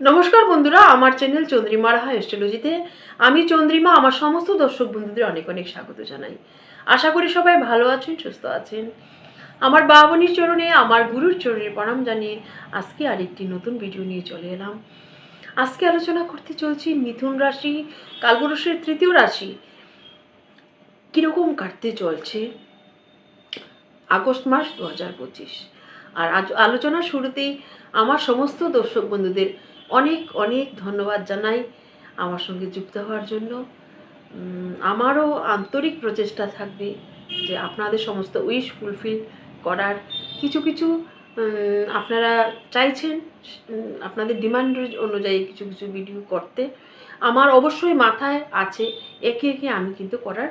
নমস্কার বন্ধুরা, আমার চ্যানেল চন্দ্রিমা রাহা এস্ট্রোলজিতে আমি চন্দ্রিমা, আমার সমস্ত দর্শক বন্ধুদের অনেক অনেক স্বাগত জানাই। আশা করি সবাই ভালো আছেন, সুস্থ আছেন। আমার বাবনির চরণে, আমার গুরুর চরণে প্রণাম জানিয়ে আজকে আরেকটি নতুন ভিডিও নিয়ে চলে এলাম। আজকে আলোচনা করতে চলছি মিথুন রাশি, কালপুরুষের তৃতীয় রাশি। কীরকম কাটতে চলছে? আগস্ট মাস দু হাজার পঁচিশ। আর আজ আলোচনার শুরুতেই আমার সমস্ত দর্শক বন্ধুদের অনেক অনেক ধন্যবাদ জানাই আমার সঙ্গে যুক্ত হওয়ার জন্য। আমারও আন্তরিক প্রচেষ্টা থাকবে যে আপনাদের সমস্ত উইশ ফুলফিল করার। কিছু কিছু আপনারা চাইছেন আপনাদের ডিমান্ড অনুযায়ী কিছু কিছু ভিডিও করতে। আমার অবশ্যই মাথায় আছে, একে একে আমি কিন্তু করার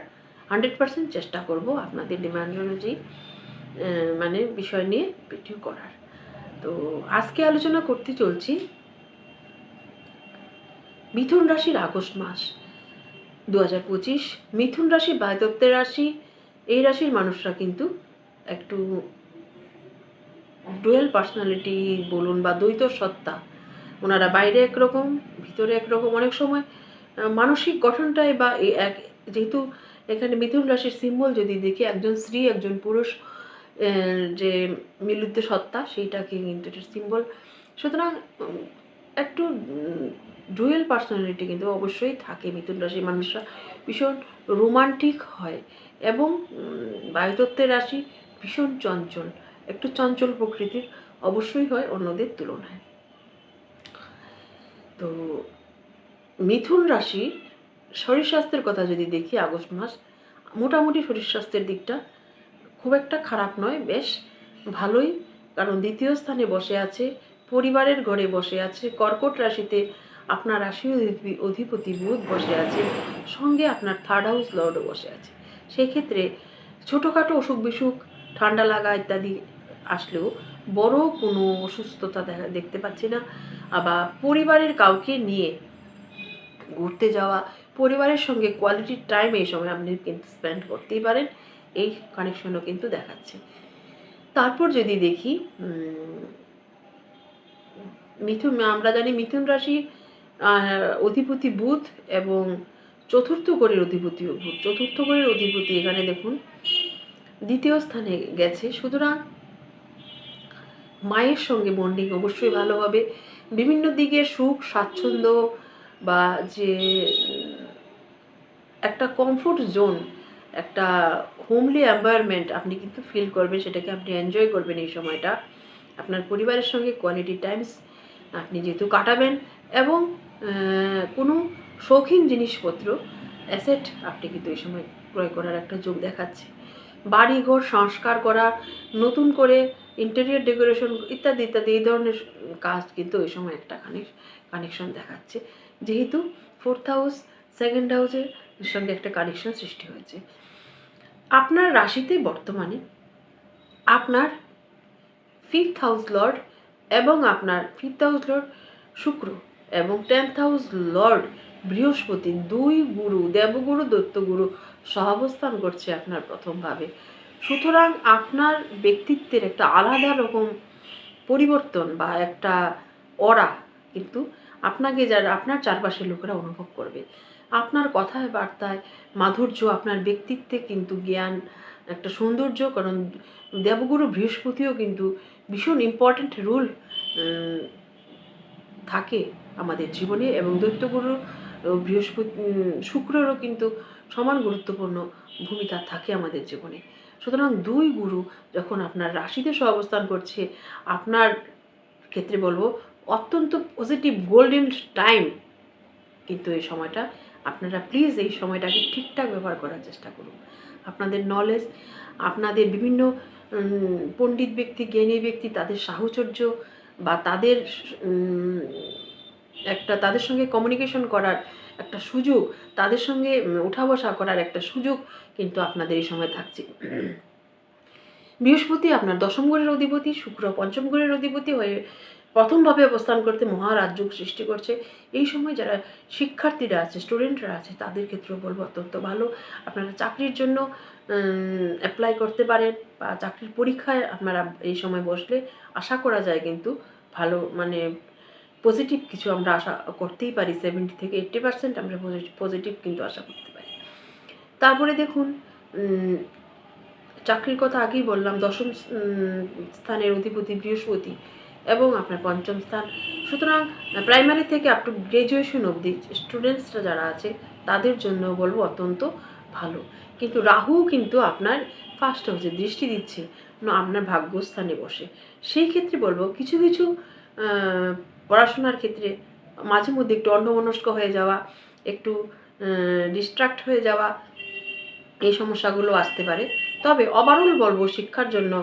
হান্ড্রেড পার্সেন্ট চেষ্টা করব আপনাদের ডিমান্ড অনুযায়ী মানে বিষয় নিয়ে ভিডিও করার। তো আজকে আলোচনা করতে চলছি মিথুন রাশির আগস্ট মাস। দু হাজার পঁচিশ মিথুন রাশি বায়ুতত্ত্বের রাশি, এই রাশির মানুষরা কিন্তু একটু ডুয়েল পার্সোনালিটি বলুন বা দ্বৈত সত্তা, ওনারা বাইরে একরকম, ভিতরে একরকম। অনেক সময় মানসিক গঠনটাই বা এক, যেহেতু এখানে মিথুন রাশির সিম্বল যদি দেখি, একজন স্ত্রী, একজন পুরুষ যে মিলিত সত্তা, সেইটাকে কিন্তু এটার সিম্বল সুতরাং একটু ডুয়েল পার্সোনালিটি কিন্তু অবশ্যই থাকে মিথুন রাশির মানুষরা। ভীষণ রোমান্টিক হয় এবং বায়ুতত্ত্বের রাশি ভীষণ চঞ্চল। একটু চঞ্চল প্রকৃতির অবশ্যই হয়, অন্যদের তুলনায়। তো, মিথুন রাশি শরীর স্বাস্থ্যের কথা যদি দেখি, আগস্ট মাস, মোটামুটি শরীর স্বাস্থ্যের দিকটা খুব একটা খারাপ নয়, বেশ ভালোই। কারণ দ্বিতীয় স্থানে বসে আছে পরিবারের ঘরে বসে আছে। কর্কট রাশিতে আপনার রাশি অধিপতি- বুধ বসে আছে। সঙ্গে আপনার থার্ড হাউস লর্ডও বসে আছে। সেই ক্ষেত্রে ছোটোখাটো অসুখ বিসুখ, ঠান্ডা লাগা ইত্যাদি আসলেও বড় কোনো অসুস্থতা দেখা দেখতে পাচ্ছি না। আবার পরিবারের কাউকে নিয়ে ঘুরতে যাওয়া, পরিবারের সঙ্গে কোয়ালিটি টাইম এই সময় আপনি কিন্তু স্পেন্ড করতেই পারেন। এই কানেকশনও কিন্তু দেখাচ্ছে। তারপর যদি দেখি মিথুন, আমরা জানি মিথুন রাশি অধিপতি বুধ এবং চতুর্থ ঘরের অধিপতি বুধ। চতুর্থ ঘরের অধিপতি এখানে দেখুন, দ্বিতীয় স্থানে গেছে। সুতরাং মায়ের সঙ্গে বন্ডিং অবশ্যই ভালো হবে। বিভিন্ন দিকে সুখ, স্বাচ্ছন্দ্য বা যে একটা কমফোর্ট জোন একটা হোমলি এনভায়রনমেন্ট আপনি কিন্তু ফিল করবেন, সেটাকে আপনি এনজয় করবেন এই সময়টা। আপনার পরিবারের সঙ্গে কোয়ালিটি টাইমস আপনি যেহেতু কাটাবেন এবং কোনো শৌখিন জিনিসপত্র, অ্যাসেট আপনি কিন্তু এই সময় ক্রয় করার একটা যোগ দেখাচ্ছে। বাড়িঘর সংস্কার করা, নতুন করে ইন্টেরিয়র ডেকোরেশন ইত্যাদি ইত্যাদি, এই ধরনের কাজ কিন্তু ওই সময় একটা কানেকশন দেখাচ্ছে। যেহেতু ফোর্থ হাউস সেকেন্ড হাউসের সঙ্গে একটা কানেকশন সৃষ্টি হয়েছে। আপনার রাশিতে বর্তমানে আপনার ফিফথ হাউস লর্ড এবং আপনার ফিফথ হাউস লর্ড শুক্র এবং টেন্থ হাউস লর্ড বৃহস্পতি, দুই গুরু, দেবগুরু, দত্তগুরু সহাবস্থান করছে আপনার প্রথমভাবে সুতরাং আপনার ব্যক্তিত্বের একটা আলাদা রকম পরিবর্তন বা একটা অরা কিন্তু আপনাকে যারা, আপনার চারপাশের লোকেরা অনুভব করবে। আপনার কথায় বার্তায় মাধুর্য, আপনার ব্যক্তিত্বে কিন্তু জ্ঞান, একটা সৌন্দর্য, কারণ দেবগুরু বৃহস্পতিও কিন্তু ভীষণ ইম্পর্ট্যান্ট রুল থাকে আমাদের জীবনে এবং দৈত্যগুরু বৃহস্পতি শুক্রেরও কিন্তু সমান গুরুত্বপূর্ণ ভূমিকা থাকে আমাদের জীবনে। সুতরাং দুই গুরু যখন আপনার রাশিতে সহ অবস্থান করছে, আপনার ক্ষেত্রে বলব অত্যন্ত পজিটিভ গোল্ডেন টাইম কিন্তু এই সময়টা আপনারা প্লিজ এই সময়টাকে ঠিকঠাক ব্যবহার করার চেষ্টা করুন। আপনাদের নলেজ আপনাদের বিভিন্ন পণ্ডিত ব্যক্তি জ্ঞানী ব্যক্তি তাদের সাহচর্য বা তাদের একটা তাদের সঙ্গে কমিউনিকেশন করার একটা সুযোগ তাদের সঙ্গে উম, ওঠা বসা করার একটা সুযোগ কিন্তু আপনাদের এই সময় থাকছে। বৃহস্পতি আপনার দশম ঘরের অধিপতি শুক্র পঞ্চম ঘরের অধিপতি হয়ে প্রথমভাবে অবস্থান করতে মহারাজ্য সৃষ্টি করছে। এই সময় যারা শিক্ষার্থীরা আছে স্টুডেন্টরা আছে তাদের ক্ষেত্রেও বলব অত্যন্ত ভালো। আপনারা চাকরির জন্য অ্যাপ্লাই করতে পারেন বা চাকরির পরীক্ষায় আপনারা এই সময় বসলে আশা করা যায় কিন্তু ভালো মানে পজিটিভ কিছু আমরা আশা করতেই পারি। সেভেন্টি থেকে এইট্টি পার্সেন্ট আমরা পজিটিভ কিন্তু আশা করতে পারি। তারপরে দেখুন চাকরির কথা আগেই বললাম, দশম স্থানের অধিপতি বৃহস্পতি এবং আপনার পঞ্চম স্থান। সুতরাং প্রাইমারি থেকে আপ টু গ্রাজুয়েশন অবধি স্টুডেন্টসরা যারা আছে, তাদের জন্য বলব অত্যন্ত ভালো। কিন্তু রাহু কিন্তু আপনার ফার্স্ট হাউসে দৃষ্টি দিচ্ছে আপনার ভাগ্যস্থানে বসে। সেই ক্ষেত্রে বলব, কিছু কিছু পড়াশোনার ক্ষেত্রে মাঝে মধ্যে একটু অন্যমনস্ক হয়ে যাওয়া, একটু ডিস্ট্রাক্ট হয়ে যাওয়া, এই সমস্যাগুলো আসতে পারে। তবে ওভারঅল বলব, শিক্ষার জন্য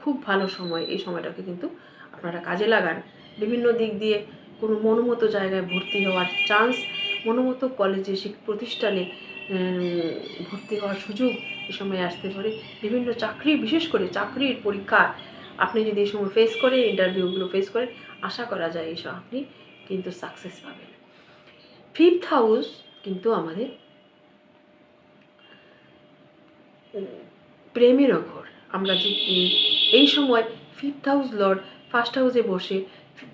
খুব ভালো সময় এই সময়টাকে কিন্তু আপনারা কাজে লাগান। বিভিন্ন দিক দিয়ে কোনো মনোমতো জায়গায় ভর্তি হওয়ার চান্স মনোমতো কলেজে প্রতিষ্ঠানে ভর্তি হওয়ার সুযোগ এই সময় আসতে পারে। বিভিন্ন চাকরি, বিশেষ করে চাকরির পরীক্ষা আপনি যদি এই সময় ফেস করে ইন্টারভিউগুলো ফেস করেন আশা করা যায় এইসব আপনি কিন্তু সাকসেস পাবেন। ফিফথ হাউস কিন্তু আমাদের প্রেমেরও ঘর আমরা যে এই সময় ফিফথ হাউস লর্ড ফার্স্ট হাউসে বসে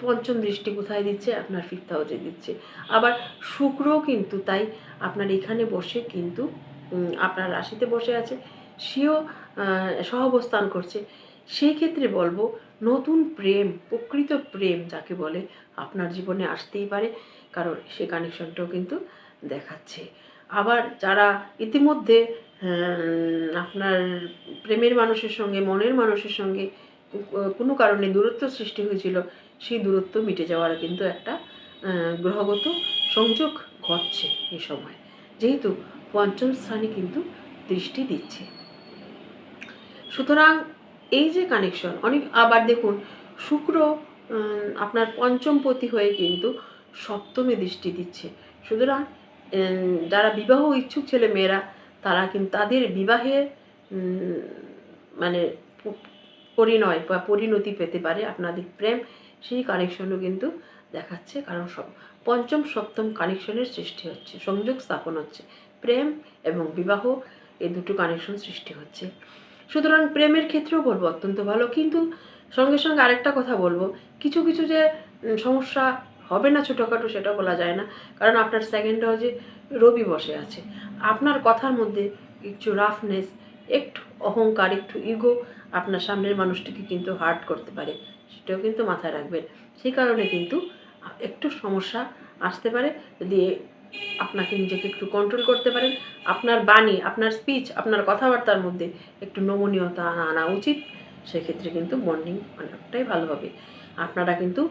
পঞ্চম দৃষ্টি কোথায় দিচ্ছে? আপনার ফিফথ হাউসে দিচ্ছে। আবার শুক্রও কিন্তু তাই, আপনার এখানে বসে কিন্তু আপনার রাশিতে বসে আছে, সেও সহাবস্থান করছে। সেই ক্ষেত্রে বলব, নতুন প্রেম, প্রকৃত প্রেম যাকে বলে, আপনার জীবনে আসতেই পারে, কারণ সে কানেকশনটাও কিন্তু দেখাচ্ছে। আবার যারা ইতিমধ্যে আপনার প্রেমের মানুষের সঙ্গে, মনের মানুষের সঙ্গে কোনো কারণে দূরত্ব সৃষ্টি হয়েছিল সেই দূরত্ব মিটে যাওয়ার কিন্তু একটা গ্রহগত সংযোগ ঘটছে এই সময়। যেহেতু পঞ্চম স্থানে কিন্তু দৃষ্টি দিচ্ছে। সুতরাং এই যে কানেকশন অনেক, আবার দেখুন, শুক্র আপনার পঞ্চমপতি হয়ে কিন্তু সপ্তমে দৃষ্টি দিচ্ছে। সুতরাং যারা বিবাহ ইচ্ছুক ছেলে মেয়েরা, তারা কিন্তু তাদের বিবাহের মানে পরিণয় বা পরিণতি পেতে পারে আপনাদের প্রেম সেই কানেকশনও কিন্তু দেখাচ্ছে, কারণ সব, পঞ্চম, সপ্তম কানেকশনের সৃষ্টি হচ্ছে, সংযোগ স্থাপন হচ্ছে, প্রেম এবং বিবাহ এই দুটো কানেকশন সৃষ্টি হচ্ছে। সুতরাং প্রেমের ক্ষেত্রেও বলব অত্যন্ত ভালো, কিন্তু সঙ্গে সঙ্গে আরেকটা কথা বলব, কিছু কিছু যে সমস্যা হবে না ছোটোখাটো সেটা বলা যায় না, কারণ আপনার সেকেন্ড হাউসে রবি বসে আছে। আপনার কথার মধ্যে একটু রাফনেস একটু অহংকার, একটু ইগো আপনার সামনের মানুষটিকে কিন্তু হার্ট করতে পারে। সেটাও কিন্তু মাথায় রাখবেন। সেই কারণে কিন্তু একটু সমস্যা আসতে পারে যদি আপনাকে নিজেকে একটু কন্ট্রোল করতে পারেন। আপনার বাণী, আপনার স্পিচ আপনার কথাবার্তার মধ্যে একটু নমনীয়তা আনা উচিত। সেক্ষেত্রে কিন্তু বন্ডিং অনেকটাই ভালো হবে। আপনারা কিন্তু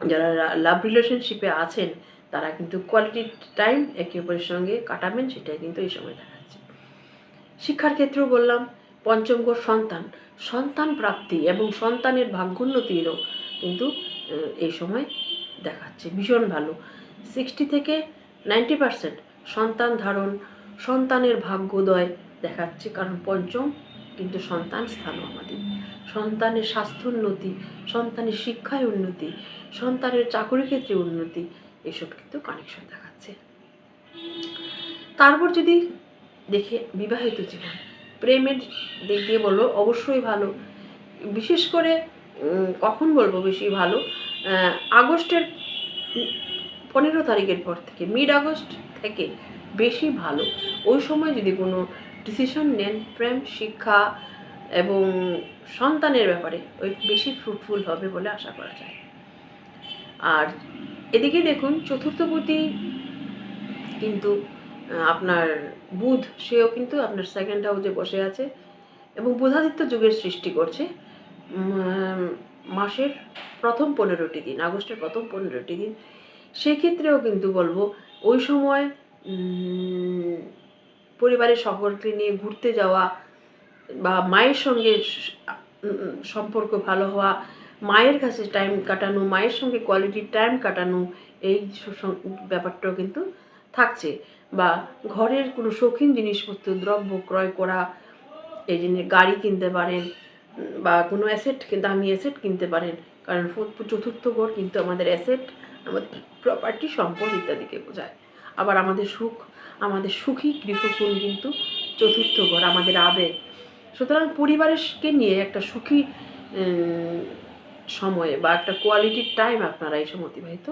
যারা লাভ রিলেশনশিপে আছেন, তারা কিন্তু কোয়ালিটি টাইম একে অপরের সঙ্গে কাটাবেন, সেটাই কিন্তু এই সময় দেখাচ্ছে। শিক্ষার ক্ষেত্রেও বললাম পঞ্চম ঘর সন্তান সন্তান প্রাপ্তি এবং সন্তানের ভাগ্যোন্নতিরও কিন্তু এই সময় দেখাচ্ছে, ভীষণ ভালো। সিক্সটি থেকে নাইনটি পার্সেন্ট সন্তান ধারণ, সন্তানের ভাগ্যোদয় দেখাচ্ছে, কারণ পঞ্চম কিন্তু সন্তান স্থানও আমাদের। সন্তানের স্বাস্থ্যোন্নতি সন্তানের শিক্ষায় উন্নতি, সন্তানের চাকরি ক্ষেত্রে উন্নতি, এসব কিন্তু কানেকশন দেখাচ্ছে। তারপর যদি দেখে বিবাহিত জীবন প্রেমের দিক দিয়ে বলব, অবশ্যই ভালো। বিশেষ করে কখন বলব বেশি ভালো? আগস্টের পনেরো তারিখের পর থেকে মিড আগস্ট থেকে বেশি ভালো। ওই সময় যদি কোনো ডিসিশন নেন, প্রেম, শিক্ষা এবং সন্তানের ব্যাপারে, ওই বেশি ফ্রুটফুল হবে বলে আশা করা যায়। আর এদিকে দেখুন চতুর্থপতি কিন্তু আপনার বুধ, সেও কিন্তু আপনার সেকেন্ড হাউসে বসে আছে এবং বুধাদিত্য যুগের সৃষ্টি করছে। মাসের প্রথম পনেরোটি দিন, আগস্টের প্রথম পনেরোটি দিন। সেক্ষেত্রেও কিন্তু বলব, ওই সময় পরিবারের সকলকে নিয়ে ঘুরতে যাওয়া বা মায়ের সঙ্গে সম্পর্ক ভালো হওয়া, মায়ের কাছে টাইম কাটানো, মায়ের সঙ্গে কোয়ালিটি টাইম কাটানো, এই ব্যাপারটাও কিন্তু থাকছে বা ঘরের কোনো শৌখিন জিনিসপত্র, দ্রব্য ক্রয় করা, এই জন্য গাড়ি কিনতে পারেন বা কোনো অ্যাসেট দামি অ্যাসেট কিনতে পারেন, কারণ চতুর্থ ঘর কিন্তু আমাদের অ্যাসেট আমাদের প্রপার্টি সম্পদ ইত্যাদিকে বোঝায়। আবার আমাদের সুখ, আমাদের সুখী গৃহকুল কিন্তু চতুর্থ ঘর, আমাদের আবেগ। সুতরাং পরিবারকে নিয়ে একটা সুখী সময়ে বা একটা কোয়ালিটির টাইম আপনারা এই সময় অতিবাহিত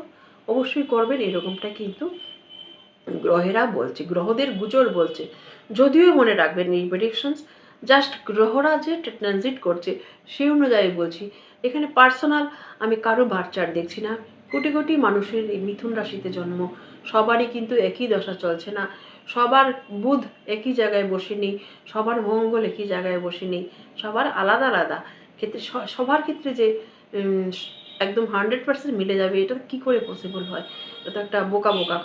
অবশ্যই করবেন, এরকমটা কিন্তু গ্রহেরা বলছে, গ্রহদের গুজর বলছে। যদিও মনে রাখবেন এই প্রেডিকশনস জাস্ট গ্রহরা যে ট্রানজিট করছে, সেই অনুযায়ী বলছি। এখানে পার্সোনাল আমি কারও বাচ্চার দেখছি না। কোটি কোটি মানুষের এই মিথুন রাশিতে জন্ম, সবারই কিন্তু একই দশা চলছে না। সবার বুধ একই জায়গায় বসে নেই সবার মঙ্গল একই জায়গায় বসে নেই সবার আলাদা আলাদা। ক্ষেত্রে সবার ক্ষেত্রে যে একদম হান্ড্রেড পার্সেন্ট মিলে যাবে, এটা কি করে পসিবল হয়? এটা একটা বোকা বোকা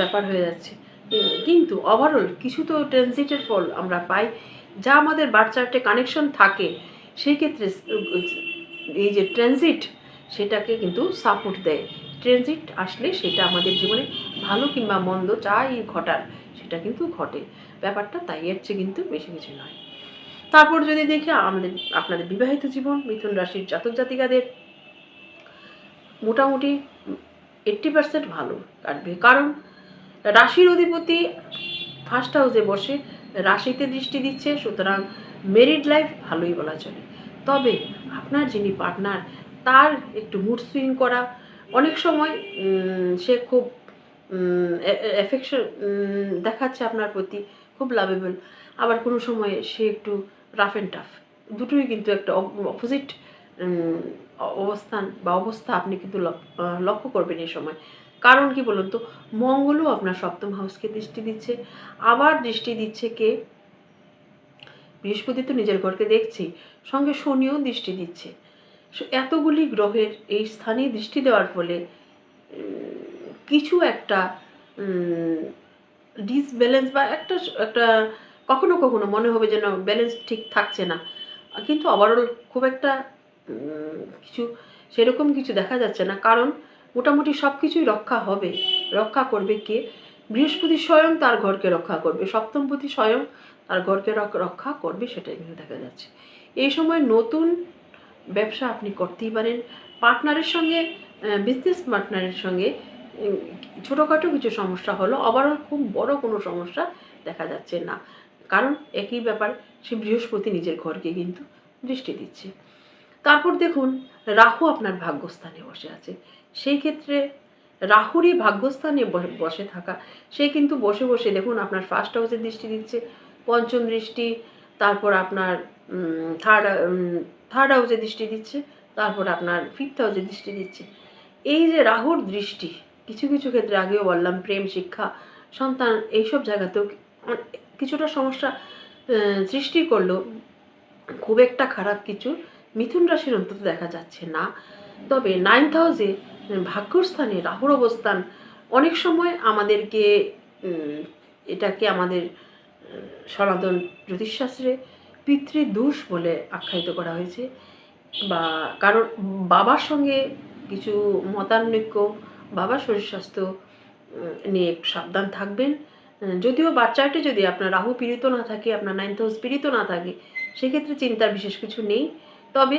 ব্যাপার হয়ে যাচ্ছে। কিন্তু ওভারঅল কিছু তো ট্রানজিটের ফল আমরা পাই। যা আমাদের বাচ্চাটে কানেকশন থাকে, সেই ক্ষেত্রে এই যে ট্রানজিট সেটাকে কিন্তু সাপোর্ট দেয়। ট্রানজিট আসলে সেটা আমাদের জীবনে ভালো কিংবা মন্দ যাই ঘটার, সেটা কিন্তু ঘটে। ব্যাপারটা তাই এর চেয়ে কিন্তু বেশি কিছু নয়। তারপর যদি দেখি আমাদের, আপনাদের বিবাহিত জীবন, মিথুন রাশির জাতক জাতিকাদের, মোটামুটি এইট্টি পার্সেন্ট ভালো। কাটবে কারণ, রাশির অধিপতি ফার্স্ট হাউসে বসে রাশিতে দৃষ্টি দিচ্ছে, সুতরাং মেরিড লাইফ ভালোই বলা চলে। তবে আপনার যিনি পার্টনার তার একটু মুড সুইং করা, অনেক সময় সে খুব এফেকশন দেখাচ্ছে আপনার প্রতি, খুব লাভেবল আবার কোনো সময় সে একটু রাফ অ্যান্ড টাফ দুটোই কিন্তু একটা অপোজিট অবস্থান বা অবস্থা আপনি কিন্তু লক- লক্ষ্য করবেন এই সময়। কারণ কি বলুন তো? মঙ্গলও আপনার সপ্তম হাউসকে দৃষ্টি দিচ্ছে। আবার দৃষ্টি দিচ্ছে কে? বৃহস্পতি তো নিজের ঘরকে দেখছি, সঙ্গে শনিও দৃষ্টি দিচ্ছে। এতগুলি গ্রহের এই স্থানে দৃষ্টি দেওয়ার ফলে কিছু একটা ডিসব্যালেন্স বা একটা একটা কখনো কখনো মনে হবে যেন ব্যালেন্স ঠিক থাকছে না। কিন্তু ওভারঅল খুব একটা কিছু সেরকম কিছু দেখা যাচ্ছে না। কারণ মোটামুটি সব কিছুই রক্ষা হবে। রক্ষা করবে কে? বৃহস্পতি স্বয়ং তার ঘরকে রক্ষা করবে। সপ্তমপতি স্বয়ং তার ঘরকে রক্ষা করবে সেটাই কিন্তু দেখা যাচ্ছে। এই সময় নতুন ব্যবসা আপনি করতেই পারেন। পার্টনারের সঙ্গে বিজনেস পার্টনারের সঙ্গে ছোটোখাটো কিছু সমস্যা হলো। ওভারঅল খুব বড় কোনো সমস্যা দেখা যাচ্ছে না। কারণ একই ব্যাপার, সে বৃহস্পতি নিজের ঘরকে কিন্তু দৃষ্টি দিচ্ছে। তারপর দেখুন, রাহু আপনার ভাগ্যস্থানে বসে আছে। সেই ক্ষেত্রে রাহুরই ভাগ্যস্থানে বসে থাকা। সে কিন্তু বসে বসে দেখুন আপনার ফার্স্ট হাউসে দৃষ্টি দিচ্ছে, পঞ্চম দৃষ্টি, তারপর আপনার থার্ড থার্ড হাউসে দৃষ্টি দিচ্ছে, তারপর আপনার ফিফথ হাউসে দৃষ্টি দিচ্ছে। এই যে রাহুর দৃষ্টি, কিছু কিছু ক্ষেত্রে আগেও বললাম, প্রেম, শিক্ষা, সন্তান, এইসব জায়গাতেও কিছুটা সমস্যা সৃষ্টি করল। খুব একটা খারাপ কিছু মিথুন রাশির অন্তত দেখা যাচ্ছে না। তবে নাইন্থ হাউসে ভাগ্যর স্থানে রাহুর অবস্থান অনেক সময় আমাদেরকে এটাকে আমাদের সনাতন জ্যোতিষশাস্ত্রে পিতৃদোষ বলে আখ্যায়িত করা হয়েছে। বা কারণ বাবার সঙ্গে কিছু মতানৈক্য, বাবার শরীর স্বাস্থ্য নিয়ে একটু সাবধান থাকবেন। যদিও বাচ্চাটি যদি আপনার রাহু পীড়িত না থাকে, আপনার নাইন্থ হাউস পীড়িত না থাকে, সেক্ষেত্রে চিন্তার বিশেষ কিছু নেই। তবে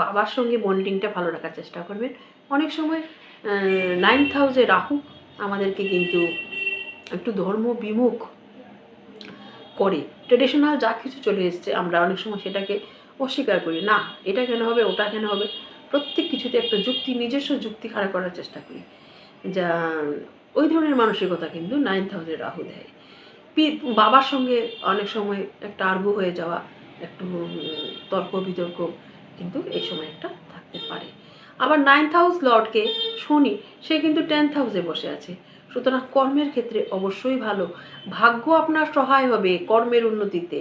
বাবার সঙ্গে বন্ডিংটা ভালো রাখার চেষ্টা করবেন। অনেক সময় নাইন্থ হাউসে রাহু আমাদেরকে কিন্তু একটু ধর্ম বিমুখ করে। ট্রেডিশনাল যা কিছু চলে এসছে, আমরা অনেক সময় সেটাকে অস্বীকার করি। না, এটা কেন হবে, ওটা কেন হবে? প্রত্যেক কিছুতে একটা যুক্তি, নিজস্ব যুক্তি খাড়া করার চেষ্টা করি। যা, ওই ধরনের মানসিকতা কিন্তু নাইন্থ হাউসে রাহু দেয়। বাবার সঙ্গে অনেক সময় একটা আর্গু হয়ে যাওয়া একটু তর্ক বিতর্ক কিন্তু এই সময় একটা থাকতে পারে। আবার নাইন্থ হাউস লর্ডকে শনি, সে কিন্তু টেন্থ হাউসে বসে আছে। সুতরাং কর্মের ক্ষেত্রে অবশ্যই ভালো। ভাগ্য আপনার সহায় হবে কর্মের উন্নতিতে।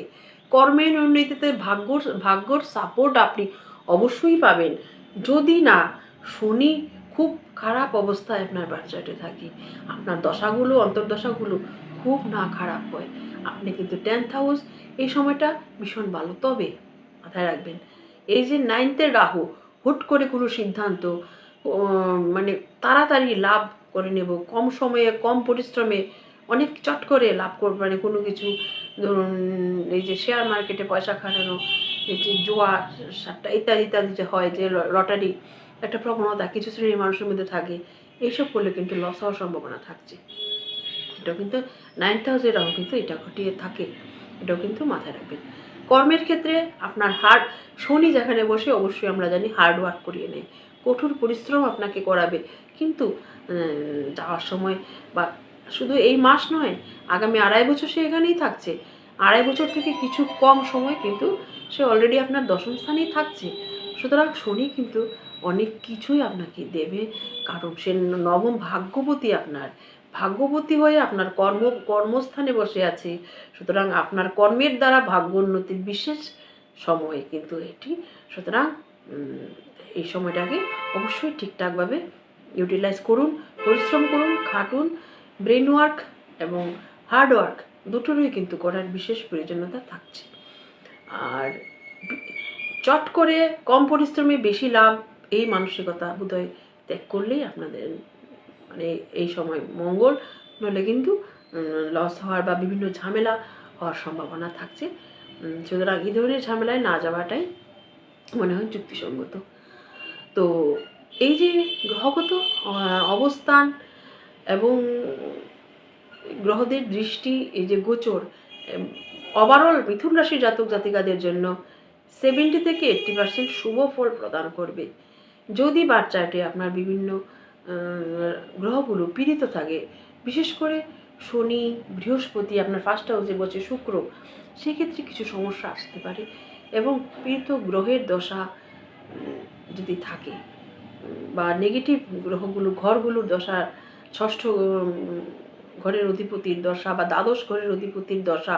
কর্মের উন্নতিতে ভাগ্যর ভাগ্যর সাপোর্ট আপনি অবশ্যই পাবেন। যদি না, শনি খুব খারাপ অবস্থায় আপনার বাচ্চাটে থাকে। আপনার দশাগুলো, অন্তর্দশাগুলো খুব না খারাপ হয়। আপনি কিন্তু টেন্থ হাউস এই সময়টা ভীষণ ভালো। তবে মাথায় রাখবেন, এই যে নাইনথের রাহু, হুট করে কোনো সিদ্ধান্ত মানে তাড়াতাড়ি লাভ করে নেব, কম সময়ে, কম পরিশ্রমে, অনেক চট করে লাভ করব মানে কোনো কিছু, ধরুন এই যে শেয়ার মার্কেটে পয়সা খাটানো, এই যে জোয়া সাট্টা ইত্যাদি ইত্যাদি যে হয়, যে লটারি একটা প্রবণতা, কিছু শ্রেণির মানুষের মধ্যে থাকে, এইসব করলে কিন্তু লস হওয়ার সম্ভাবনা থাকছে। এটাও কিন্তু নাইন্থ হাউসের রাহু কিন্তু এটা ঘটিয়ে থাকে, এটাও কিন্তু মাথায় রাখবেন। কর্মের ক্ষেত্রে আপনার হার্ড, শনি যেখানে বসে অবশ্যই আমরা জানি হার্ড ওয়ার্ক করিয়ে নেয়, কঠোর পরিশ্রম আপনাকে করাবে, কিন্তু যাওয়ার সময় বা শুধু এই মাস নয়, আগামী আড়াই বছর সে এখানেই থাকছে, আড়াই বছর থেকে কিছু কম সময় কিন্তু সে অলরেডি আপনার দশম স্থানেই থাকছে, সুতরাং শনি কিন্তু অনেক কিছুই আপনাকে দেবে, কারণ সে নবম ভাগ্যবতী আপনার ভাগ্যবতী হয়ে আপনার কর্ম, কর্মস্থানে বসে আছে। সুতরাং আপনার কর্মের দ্বারা ভাগ্য উন্নতির বিশেষ সময় কিন্তু এটি। সুতরাং এই সময়টাকে অবশ্যই ঠিকঠাকভাবে ইউটিলাইজ করুন, পরিশ্রম করুন, খাটুন। ব্রেন ওয়ার্ক এবং হার্ড ওয়ার্ক দুটোরই কিন্তু করার বিশেষ প্রয়োজনীয়তা থাকছে। আর চট করে কম পরিশ্রমে বেশি লাভ, এই মানসিকতা বোধহয় ত্যাগ করলেই আপনাদের মানে এই সময় মঙ্গল নইলে কিন্তু লস হওয়ার বা বিভিন্ন ঝামেলা হওয়ার সম্ভাবনা থাকছে। সুতরাং এই ধরনের ঝামেলায় না যাওয়াটাই মনে হয় যুক্তিসঙ্গত। তো এই যে গ্রহগত অবস্থান এবং গ্রহদের দৃষ্টি, এই যে গোচর ওভারঅল মিথুন রাশির জাতক জাতিকাদের জন্য সেভেন্টি থেকে এইট্টি পার্সেন্ট শুভ ফল প্রদান করবে। যদি বাচ্চাটি আপনার বিভিন্ন গ্রহগুলো পীড়িত থাকে। বিশেষ করে শনি, বৃহস্পতি, আপনার ফার্স্ট হাউসে বসে শুক্র, সেক্ষেত্রে কিছু সমস্যা আসতে পারে এবং পীড়িত গ্রহের দশা যদি থাকে, বা নেগেটিভ গ্রহগুলো, ঘরগুলোর দশা, ষষ্ঠ ঘরের অধিপতির দশা, বা দ্বাদশ ঘরের অধিপতির দশা,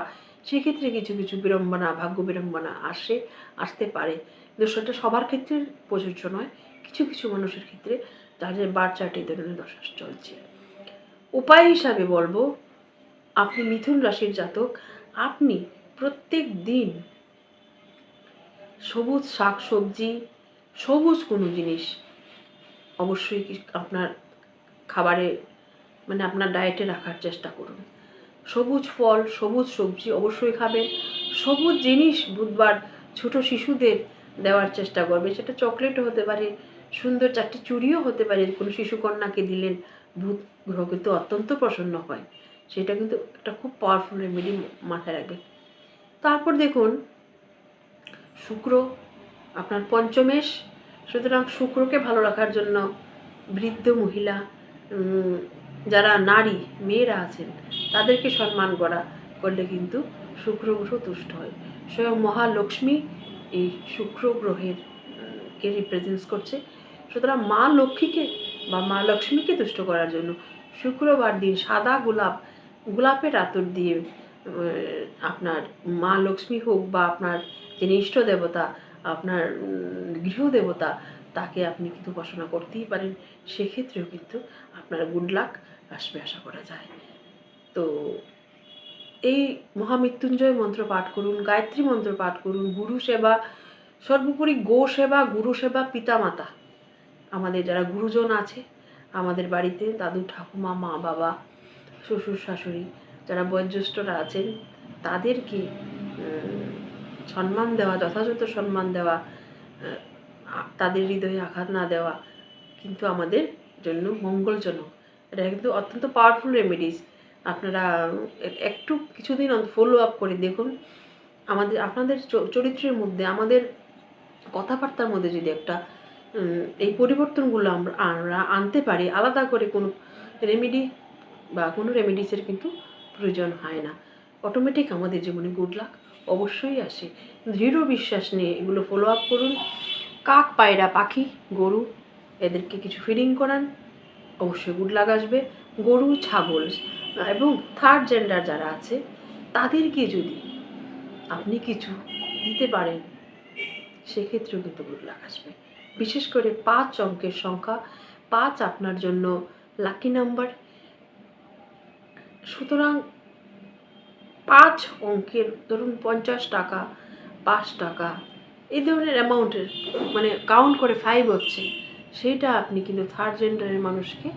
সেক্ষেত্রে কিছু কিছু বিড়ম্বনা, ভাগ্য বিড়ম্বনা আসে, আসতে পারে। কিন্তু সেটা সবার ক্ষেত্রে প্রযোজ্য নয়, কিছু কিছু মানুষের ক্ষেত্রে যাদের বার চার্টে ধরনের দশা চলছে। উপায় হিসাবে বলব, আপনি মিথুন রাশির জাতক, আপনি প্রত্যেক দিন সবুজ শাক সবজি, সবুজ কোনো জিনিস অবশ্যই আপনার খাবারে মানে আপনার ডায়েটে রাখার চেষ্টা করুন। সবুজ ফল, সবুজ সবজি অবশ্যই খাবেন। সবুজ জিনিস বুধবার ছোট শিশুদের দেওয়ার চেষ্টা করবে সেটা চকলেটও হতে পারে সুন্দর চারটি চুরিও হতে পারে, কোনো শিশুকন্যাকে দিলেন ভূত গ্রহ কিন্তু অত্যন্ত প্রসন্ন হয়। সেটা কিন্তু একটা খুব পাওয়ারফুল রেমেডি মাথায় রাখবেন তারপর দেখুন, শুক্র, আপনার পঞ্চমেশ, সুতরাং শুক্রকে ভালো রাখার জন্য বৃদ্ধ মহিলা যারা নারী, মেয়েরা আছেন, তাদেরকে সম্মান করা করলে কিন্তু শুক্র গ্রহ তুষ্ট হয়। স্বয়ং মহালক্ষ্মী এই শুক্র গ্রহের কে রিপ্রেজেন্টস করছে সুতরাং মা লক্ষ্মীকে বা মা লক্ষ্মীকে তুষ্ট করার জন্য শুক্রবার দিন সাদা গোলাপ, গোলাপের আতর দিয়ে আপনার মা লক্ষ্মী হোক বা আপনার যিনি ইষ্ট দেবতা, আপনার গৃহদেবতা, তাকে আপনি কিন্তু উপাসনা করতেই পারেন। সেক্ষেত্রেও কিন্তু আপনার গুড লাক আসবে আশা করা যায়। তো এই মহামৃত্যুঞ্জয় মন্ত্র পাঠ করুন, গায়ত্রী মন্ত্র পাঠ করুন, গুরু সেবা, সর্বোপরি গো সেবা, গুরু সেবা, পিতামাতা। আমাদের যারা গুরুজন আছে, আমাদের বাড়িতে দাদু, ঠাকুমা, মা, বাবা, শ্বশুর, শাশুড়ি যারা বয়োজ্যেষ্ঠরা আছেন, তাদেরকে সম্মান দেওয়া, যথাযথ সম্মান দেওয়া তাদের হৃদয়ে আঘাত না দেওয়া কিন্তু আমাদের জন্য মঙ্গলজনক। এটা কিন্তু অত্যন্ত পাওয়ারফুল রেমেডিস আপনারা একটু কিছুদিন ফলো আপ করে দেখুন। আমাদের, আপনাদের চরিত্রের মধ্যে, আমাদের কথাবার্তার মধ্যে যদি একটা এই পরিবর্তনগুলো আমরা আমরা আনতে পারি, আলাদা করে কোনো রেমেডি বা কোনো রেমেডিসের কিন্তু প্রয়োজন হয় না। অটোমেটিক আমাদের জীবনে গুড লাক অবশ্যই আসে। দৃঢ় বিশ্বাস নিয়ে এগুলো ফলো আপ করুন। কাক, পায়রা, পাখি, গরু, এদেরকে কিছু ফিডিং করান। অবশ্যই গুড লাক আসবে। গরু, ছাগল, এবং থার্ড জেন্ডার যারা আছে, তাদেরকে যদি আপনি কিছু দিতে পারেন, সেক্ষেত্রেও কিন্তু গুড লাক আসবে। বিশেষ করে পাঁচ অঙ্কের সংখ্যা, পাঁচ আপনার জন্য লাকি নাম্বার সুতরাং পাঁচ অঙ্কের, ধরুন পঞ্চাশ টাকা, পাঁচ টাকা, এই ধরনের অ্যামাউন্টের মানে কাউন্ট করে ফাইভ হচ্ছে সেইটা আপনি কিন্তু থার্ড জেন্ডারের মানুষকে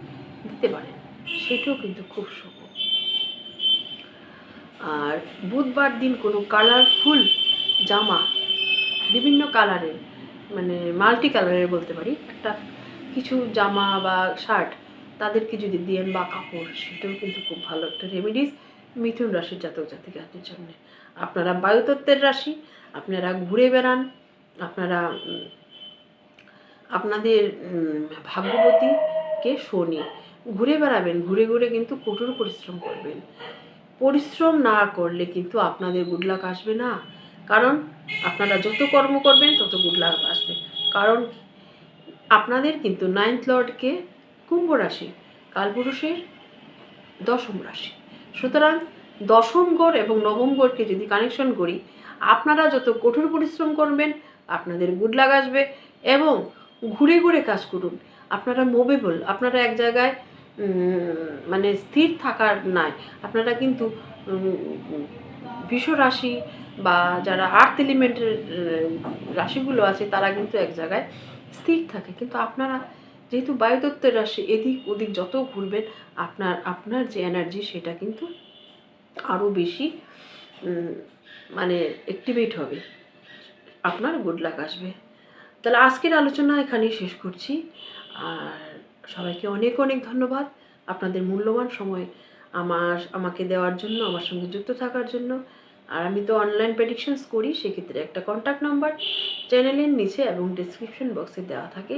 দিতে পারেন। সেটাও কিন্তু খুব শুভ আর বুধবার দিন কোনো কালারফুল জামা, বিভিন্ন কালারের মাল্টি কালারের বলতে পারি, একটা কিছু জামা বা শার্ট তাদেরকে যদি দিয়েন বা কাপড়, সেটাও কিন্তু খুব ভালো একটা রেমেডিস মিথুন রাশির জাতক জাতিকাদের জন্য। আপনারা বায়ুতত্ত্বের রাশি, আপনারা ঘুরে বেড়ান, আপনারা আপনাদের ভাগ্যবতীকে শনি। ঘুরে বেড়াবেন, ঘুরে ঘুরে কিন্তু কঠোর পরিশ্রম করবেন। পরিশ্রম না করলে কিন্তু আপনাদের গুড লাক আসবে না। কারণ আপনারা যত কর্ম করবেন, তত গুড লাক আসবে। কারণ আপনাদের কিন্তু নাইন্থ লর্ডকে কুম্ভ রাশি, কালপুরুষের দশম রাশি। সুতরাং দশম গড় এবং নবম গড়কে যদি কানেকশন করি, আপনারা যত কঠোর পরিশ্রম করবেন, আপনাদের গুড লাগ আসবে এবং ঘুরে ঘুরে কাজ করুন। আপনারা মোবেবল আপনারা এক জায়গায় মানে স্থির থাকার নাই। আপনারা কিন্তু বিষ রাশি বা যারা আর্থ এলিমেন্টের রাশিগুলো আছে, তারা কিন্তু এক জায়গায় স্থির থাকে। কিন্তু আপনারা যেহেতু বায়ুতত্ত্বের রাশি, এদিক ওদিক যত ঘুরবেন, আপনার আপনার যে এনার্জি সেটা কিন্তু আরও বেশি মানে অ্যাক্টিভেট হবে। আপনার গুড লাক আসবে। তাহলে আজকের আলোচনা এখানেই শেষ করছি। আর সবাইকে অনেক অনেক ধন্যবাদ। আপনাদের মূল্যবান সময় আমার, আমাকে দেওয়ার জন্য, আমার সঙ্গে যুক্ত থাকার জন্য। আর আমি তো অনলাইন প্রেডিকশনস করি, সেক্ষেত্রে একটা কন্ট্যাক্ট নাম্বার চ্যানেলের নিচে এবং ডিসক্রিপশন বক্সে দেওয়া থাকে।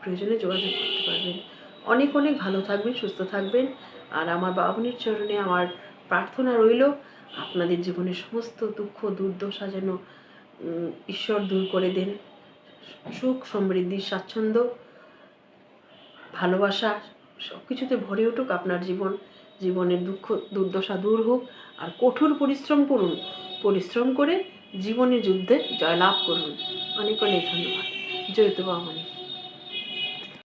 প্রয়োজনে যোগাযোগ করতে পারবেন। অনেক অনেক ভালো থাকবেন, সুস্থ থাকবেন। আর আমার বাবুনির চরণে আমার প্রার্থনা রইল, আপনাদের জীবনের সমস্ত দুঃখ, দুর্দশা যেন ঈশ্বর দূর করে দেন। সুখ, সমৃদ্ধি, স্বাচ্ছন্দ্য, ভালোবাসা সব কিছুতে ভরে উঠুক আপনার জীবন। জীবনের দুঃখ, দুর্দশা দূর হোক আর কঠোর পরিশ্রম করুন। পরিশ্রম করে জীবনের যুদ্ধে জয়লাভ করুন। অনেক অনেক ধন্যবাদ। জয়তবা বামনি